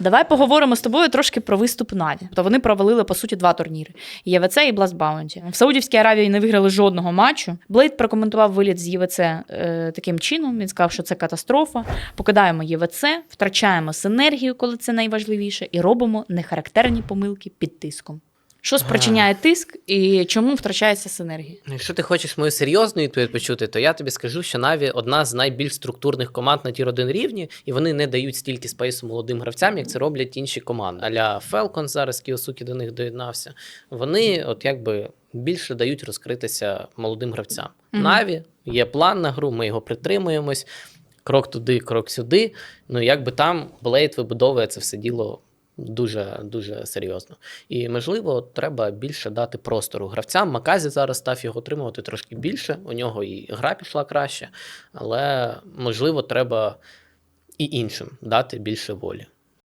Давай поговоримо з тобою трошки про виступ Наві. То вони провалили по суті два турніри: ЄВЦ і Blast Bounty. В Саудівській Аравії не виграли жодного матчу. Блейд прокоментував виліт з ЄВЦ е, таким чином. Він сказав, що це катастрофа. Покидаємо ЄВЦ, втрачаємо синергію, коли це найважливіше, і робимо нехарактерні помилки під тиском. Що спричиняє тиск і чому втрачається синергія? Ну, Якщо ти хочеш мою серйозну відповідь почути, то я тобі скажу, що Наві одна з найбільш структурних команд на тір 1 рівні, і вони не дають стільки спейсу молодим гравцям, як це роблять інші команди. Аля Falcons зараз Кіосукі до них доєднався. Вони, от якби. Більше дають розкритися молодим гравцям. Мгм. Наві є план на гру, ми його притримуємось. Крок туди, крок сюди. Ну якби там Блейд вибудовує це все діло дуже дуже серйозно. І можливо, треба більше дати простору гравцям. Маказі зараз став його отримувати трошки більше. У нього і гра пішла краще, але можливо, треба і іншим дати більше волі.